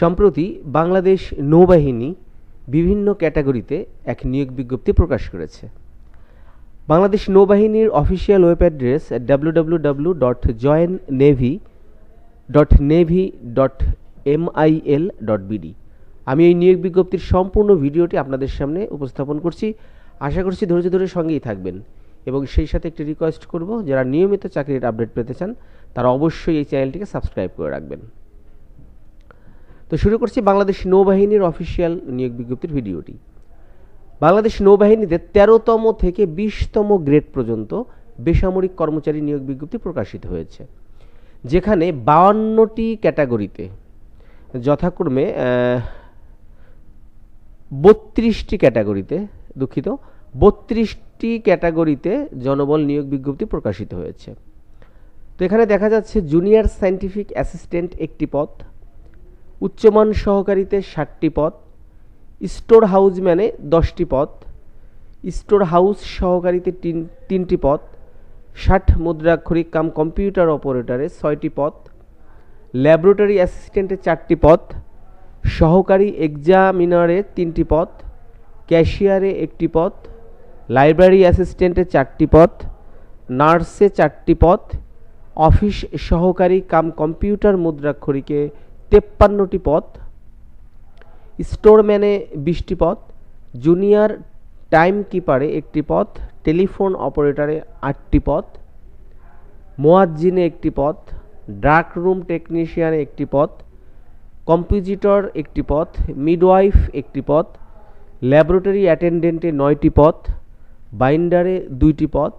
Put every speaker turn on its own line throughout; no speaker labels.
সম্প্রতি বাংলাদেশ নৌবাহিনী বিভিন্ন ক্যাটাগরিতে এক নিয়োগ বিজ্ঞপ্তি প্রকাশ করেছে। বাংলাদেশ নৌবাহিনীর official web address W W W dot join navy dot navy dot MIL dot BD আমি এই নিয়োগ বিজ্ঞপ্তির সম্পূর্ণ ভিডিওটি আপনাদের সামনে উপস্থাপন করছি। আশা করছি ধৈর্য ধরে সঙ্গেই থাকবেন এবং সেই সাথে একটি রিকোয়েস্ট করব, যারা নিয়মিত চাকরির আপডেট পেতে চান, তারা অবশ্যই এই চ্যানেলটিকে সাবস্ক্রাইব করে রাখবেন। তো শুরু করছি বাংলাদেশ নৌবাহিনীর অফিসিয়াল নিয়োগ বিজ্ঞপ্তির ভিডিওটি। বাংলাদেশ নৌবাহিনীতে তেরোতম থেকে বিশতম গ্রেড পর্যন্ত বেসামরিক কর্মচারী নিয়োগ বিজ্ঞপ্তি প্রকাশিত হয়েছে, যেখানে বাউান্নটি ক্যাটাগরিতে যথাক্রমে বত্রিশটি ক্যাটাগরিতে দুঃখিত, বত্রিশটি ক্যাটাগরিতে জনবল নিয়োগ বিজ্ঞপ্তি প্রকাশিত হয়েছে। তো এখানে দেখা যাচ্ছে জুনিয়র সায়েন্টিফিক অ্যাসিস্ট্যান্ট একটি পদ উচ্চমান সহকারীতে ষাটটি পদ, স্টোর হাউসম্যানে দশটি পদ, স্টোর হাউস সহকারীতে তিন, তিনটি পদ, ষাট মুদ্রাক্ষরিক কাম কম্পিউটার অপারেটরে ছয়টি পদ, ল্যাবরেটরি অ্যাসিস্ট্যান্টে চারটি পদ, সহকারী এক্সামিনারে তিনটি পদ, ক্যাশিয়ারে একটি পদ, লাইব্রেরি অ্যাসিস্ট্যান্টে চারটি পদ, নার্সে চারটি পদ, অফিস সহকারী কাম কম্পিউটার মুদ্রাক্ষরিকে তেপ্পান্নটি পদ স্টোরম্যানে বিশটি পদ জুনিয়র টাইম কিপারে একটি পদ টেলিফোন অপারেটরে আটটি পদ মোয়াজ্জিনে একটি পদ ডার্ক রুম টেকনিশিয়ানে একটি পদ কম্পিউজিটর একটি পদ মিডওয়াইফ একটি পদ ল্যাবরেটরি অ্যাটেন্ডেন্টে নয়টি পদ বাইন্ডারে দুইটি পদ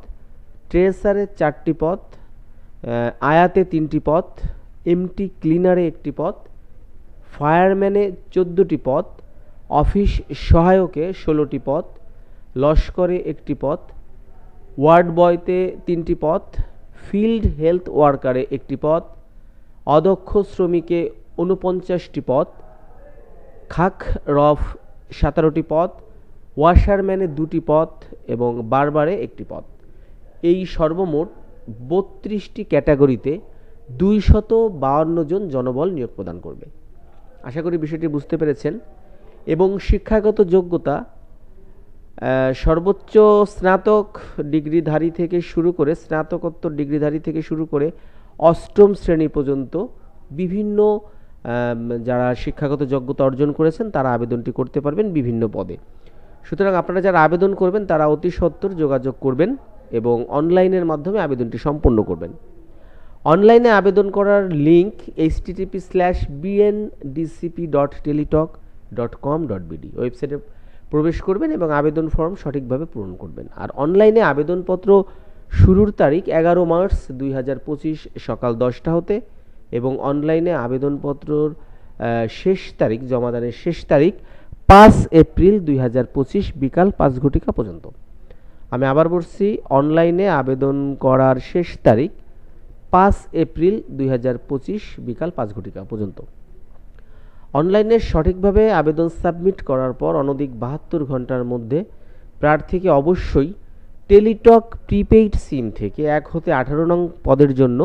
ট্রেসারে চারটি পদ আয়াতে তিনটি পদ এমটি ক্লিনারে একটি পদ ফায়ারম্যানে চোদ্দোটি পদ অফিস সহায়কে ষোলোটি পদ লস্করে একটি পদ ওয়ার্ড বয়তে তিনটি পদ ফিল্ড হেলথ ওয়ার্কারে একটি পদ অদক্ষ শ্রমিকে ঊনপঞ্চাশটি পদ খাক রফ সতেরোটি পদ ওয়াশারম্যানে দুটি পদ এবং বারবারে একটি পদ এই সর্বমোট বত্রিশটি ক্যাটাগরিতে দুইশত বাউন্ন জন জনবল নিয়োগ প্রদান করবে। আশা করি বিষয়টি বুঝতে পেরেছেন। এবং শিক্ষাগত যোগ্যতা সর্বোচ্চ স্নাতক ডিগ্রিধারী থেকে শুরু করে, স্নাতকোত্তর ডিগ্রিধারী থেকে শুরু করে অষ্টম শ্রেণি পর্যন্ত বিভিন্ন যারা শিক্ষাগত যোগ্যতা অর্জন করেছেন, তারা আবেদনটি করতে পারবেন বিভিন্ন পদে। সুতরাং আপনারা যারা আবেদন করবেন, তারা অতি সত্বর যোগাযোগ করবেন এবং অনলাইনের মাধ্যমে আবেদনটি সম্পন্ন করবেন। অনলাইনে আবেদন করার link H TTP slash BNDCP dot Teletalk dot com dot BD ওয়েবসাইটে প্রবেশ করবেন এবং আবেদন ফর্ম সঠিকভাবে পূরণ করবেন। আর অনলাইনে আবেদনপত্র শুরুর তারিখ এগারো মার্চ দুই হাজার পঁচিশ সকাল দশটা হতে এবং অনলাইনে আবেদনপত্রর শেষ তারিখ জমাদানের শেষ তারিখ পাঁচ এপ্রিল দুই হাজার পঁচিশ বিকাল পাঁচ ঘটিকা পর্যন্ত। আমি আবার বলছি, অনলাইনে আবেদন করার শেষ তারিখ পাঁচ এপ্রিল দুই হাজার পঁচিশ বিকাল পাঁচ ঘটিকা পর্যন্ত। অনলাইনে সঠিকভাবে আবেদন সাবমিট করার পর অনধিক বাহাত্তর ঘণ্টার মধ্যে প্রার্থীকে অবশ্যই টেলিটক প্রিপেইড সিম থেকে এক হতে আঠারো নং পদের জন্য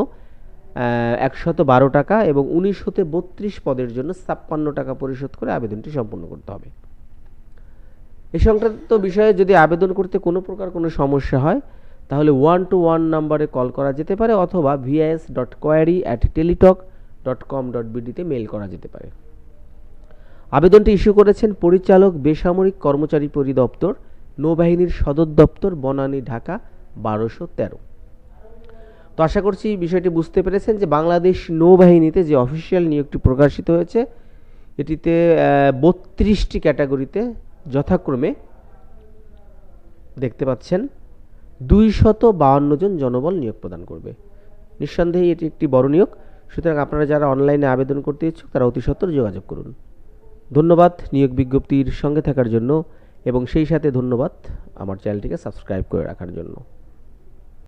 একশত বারো টাকা এবং উনিশ হতে বত্রিশ পদের জন্য ছাপ্পান্ন টাকা পরিশোধ করে আবেদনটি সম্পন্ন করতে হবে। এ সংক্রান্ত বিষয়ে যদি আবেদন করতে কোনো প্রকার কোনো সমস্যা হয় তাহলে ওয়ান টু ওয়ান নাম্বারে কল করা যেতে পারে অথবা VIS dot query at Teletalk dot com dot বিডিতে mail করা যেতে পারে। আবেদনটি ইস্যু করেছেন পরিচালক, বেসামরিক কর্মচারী পরিদপ্তর, নৌবাহিনীর সদর দপ্তর, বনানী, ঢাকা, বারোশো তেরো। তো আশা করছি বিষয়টি বুঝতে পেরেছেন যে বাংলাদেশ নৌবাহিনীতে যে অফিসিয়াল নিয়োগটি প্রকাশিত হয়েছে, এটিতে বত্রিশটি ক্যাটাগরিতে যথাক্রমে দেখতে পাচ্ছেন। দুইশত বাউন্ন জন জনবল নিয়োগ প্রদান করবে। নিঃসন্দেহে এটি একটি বড় নিয়োগ। সুতরাং আপনারা যারা অনলাইনে আবেদন করতে ইচ্ছুক, তারা অতি সত্তর যোগাযোগ করুন। ধন্যবাদ নিয়োগ বিজ্ঞপ্তির সঙ্গে থাকার জন্য, এবং সেই সাথে ধন্যবাদ আমার চ্যানেলটিকে সাবস্ক্রাইব করে রাখার জন্য।